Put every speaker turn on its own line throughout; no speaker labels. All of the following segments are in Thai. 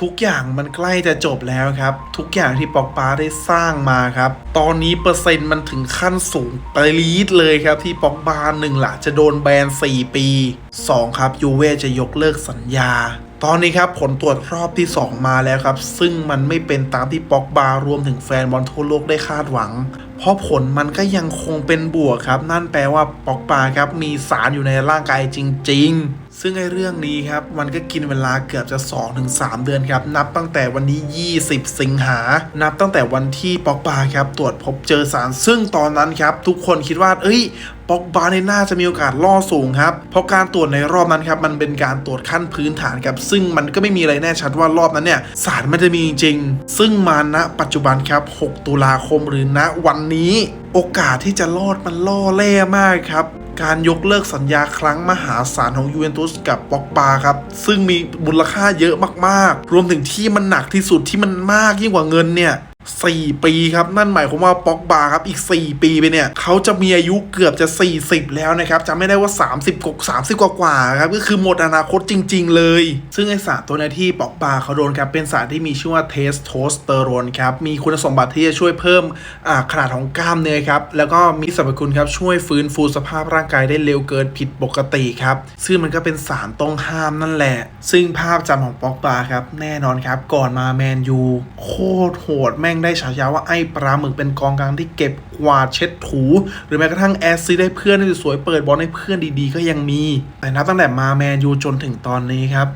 ทุกอย่างมันใกล้จะจบแล้วครับ ทุกอย่างที่ปอกปาได้สร้างมาครับ ตอนนี้เปอร์เซ็นต์มันถึงขั้นสูงปรีดเลยครับ ที่ปอกบาหนึ่งหละจะโดนแบน 4 ปี 2 ครับยูเว่จะยกเลิกสัญญาตอนนี้ครับผลตรวจรอบที่ 2 มาแล้วครับ ซึ่งมันไม่เป็นตามที่ปอกบารวมถึงแฟนบอลทั่วโลกได้คาดหวัง เพราะผลมันก็ยังคงเป็นบวกครับ นั่นแปลว่าปอกบาครับมีสารอยู่ในร่างกายจริง ซึ่งไอ้เรื่องนี้ครับมันก็กินเวลาเกือบจะ 2-3 เดือนครับ นับตั้งแต่วันที่20 สิงหา นับตั้งแต่วันที่ปอกบาครับตรวจพบเจอสาร ซึ่งตอนนั้นครับ ทุกคนคิดว่า เอ้ยปอกบาในยน่าจะมีโอกาสล่อสูงครับ เพราะการตรวจในรอบนั้นครับมันเป็นการตรวจขั้นพื้นฐานครับ ซึ่งมันก็ไม่มีอะไรแน่ชัดว่ารอบนั้นเนี่ยสารมันจะมีจริง ซึ่งมาณปัจจุบันครับ 6 ตุลาคมหรือณวันนี้ โอกาสที่จะรอดมันล่อแร่มากครับ การยกเลิกสัญญาครั้งมหาศาลของยูเวนตุสกับป็อกปาครับ ซึ่งมีมูลค่าเยอะมากๆ รวมถึงที่มันหนักที่สุดที่มันมากยิ่งกว่าเงินเนี่ย 4 ปีครับ นั่นหมายความว่าป็อกบาครับอีก 4 ปีไปเนี่ยเขาจะมีอายุเกือบจะ 40 แล้วนะครับจำไม่ได้ว่า 30กว่า30 กว่ากว่าครับก็คือหมดอนาคตจริง ๆ เลย ซึ่งไอสารตัวนี้ที่ป็อกบาเขาโดนครับเป็นสารที่มีชื่อว่าเทสโทสเตอโรนครับมีคุณสมบัติที่จะช่วยเพิ่มขนาดของกล้ามเนื้อครับแล้วก็มีสรรพคุณครับช่วยฟื้นฟูสภาพร่างกายได้เร็วเกินผิดปกติครับซึ่งมันก็เป็นสารต้องห้ามนั่นแหละ ซึ่งภาพจำของป็อกบาครับแน่นอนครับก่อนมาแมนยูโคตรโหดแม่งได้ฉายาว่าไอ้ปลาหมึกเป็นกองกลางที่เก็บกวาดเช็ดถู หรือแม้กระทั่งแอสซิสต์ให้เพื่อนที่สวยเปิดบอลให้เพื่อนดีๆ ก็ยังมี แต่นับตั้งแต่มาแมนยูจนถึงตอนนี้ครับ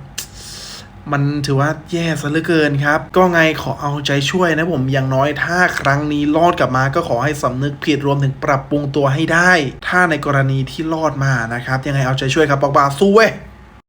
มันถือว่าแย่ซะเหลือเกินครับ ก็ไงขอเอาใจช่วยนะผมอย่างน้อยถ้าครั้งนี้รอดกลับมาก็ขอให้สำนึกผิดรวมถึงปรับปรุงตัวให้ได้ ถ้าในกรณีที่รอดมานะครับ ยังไงเอาใจช่วยครับปอกบาสู้เว้ย